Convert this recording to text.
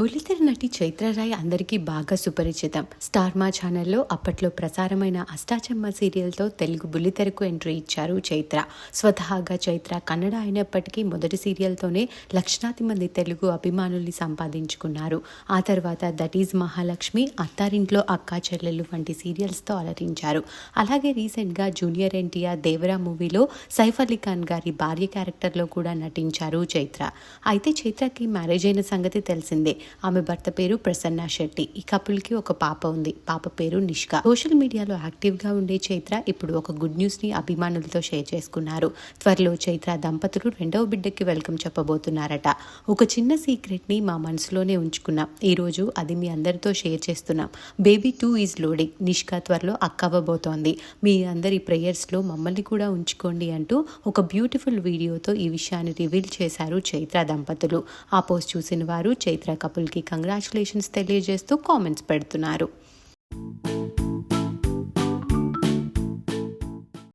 బుల్లితెర నటి చైత్రరాయ్ అందరికీ బాగా సుపరిచితం. స్టార్ మా ఛానల్లో అప్పట్లో ప్రసారమైన అష్టాచమ్మ సీరియల్తో తెలుగు బుల్లితెరకు ఎంట్రీ ఇచ్చారు చైత్ర. స్వతహాగా చైత్ర కన్నడ అయినప్పటికీ మొదటి సీరియల్తోనే లక్షలాది మంది తెలుగు అభిమానుల్ని సంపాదించుకున్నారు. ఆ తర్వాత దట్ ఈజ్ మహాలక్ష్మి అత్తారింట్లో అక్కా చెల్లెలు వంటి సీరియల్స్తో అలరించారు. అలాగే రీసెంట్గా జూనియర్ ఎన్టీఆర్ దేవరా మూవీలో సైఫ్ అలీ ఖాన్ గారి భార్య క్యారెక్టర్లో కూడా నటించారు చైత్ర. అయితే చైత్రకి మ్యారేజ్ అయిన సంగతి తెలిసిందే. ఆమె భర్త పేరు ప్రసన్న శెట్టి. ఈ కపుల్కి ఒక పాప ఉంది. పాప పేరు నిష్క. సోషల్ మీడియాలో యాక్టివ్గా ఉండే చైత్ర ఇప్పుడు ఒక గుడ్ న్యూస్ని అభిమానులతో షేర్ చేసుకున్నారు. త్వరలో చైత్ర దంపతులు రెండవ బిడ్డకి వెల్కమ్ చెప్పబోతున్నారట. ఒక చిన్న సీక్రెట్ని మా మనసులోనే ఉంచుకున్నాం. ఈరోజు అది మీ అందరితో షేర్ చేస్తున్నాం. Baby two is loading. Nishka త్వరలో అక్కవ్వబోతోంది మీ అందరి ప్రేయర్స్లో మమ్మల్ని కూడా ఉంచుకోండి అంటూ ఒక బ్యూటిఫుల్ వీడియోతో ఈ విషయాన్ని రివీల్ చేశారు చైత్ర దంపతులు. ఆ పోస్ట్ చూసిన వారు చైత్ర కపుల్కి కంగ్రాచులేషన్స్ తెలియజేస్తూ కామెంట్స్ పెడుతున్నారు.